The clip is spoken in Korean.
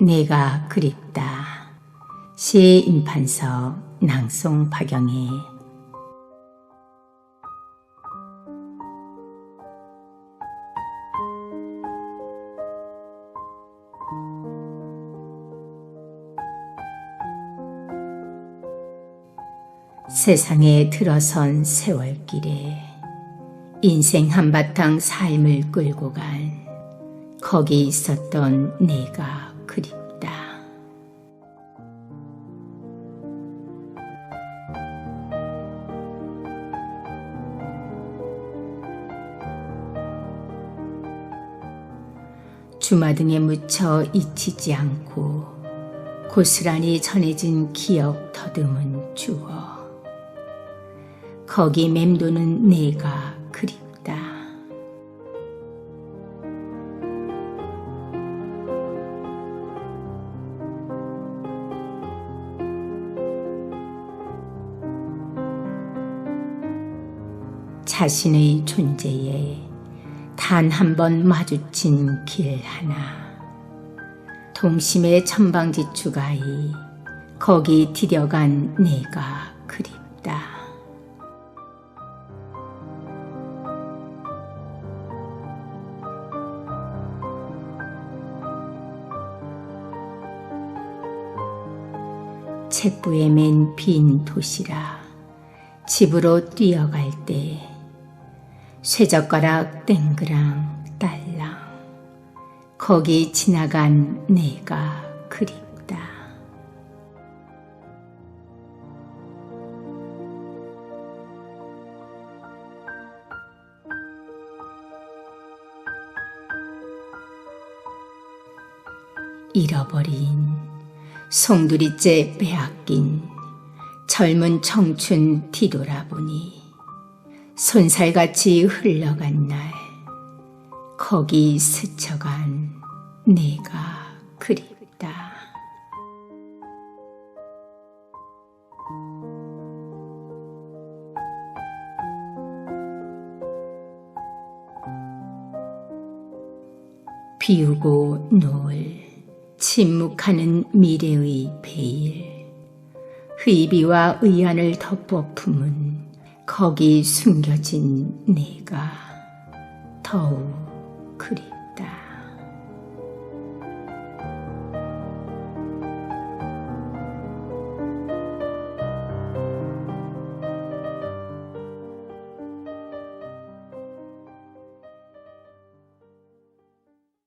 내가 그립다. 시의 임판서 낭송 박영희 세상에 들어선 세월길에 인생 한바탕 삶을 끌고 간 거기 있었던 내가 주마등에 묻혀 잊히지 않고 고스란히 전해진 기억 더듬은 주어. 거기 맴도는 내가 그립다. 자신의 존재에 단 한 번 마주친 길 하나. 동심의 천방지축아이 거기 디뎌간 내가 그립다. 책부에 맨 빈 도시라 집으로 뛰어갈 때 쇠젓가락 땡그랑 딸랑 거기 지나간 내가 그립다. 잃어버린 송두리째 빼앗긴 젊은 청춘 뒤돌아보니 손살같이 흘러간 날 거기 스쳐간 내가 그립다. 비우고 놓을 침묵하는 미래의 베일 의비와 의안을 덮어 품은 거기 숨겨진 내가 더욱 그립다.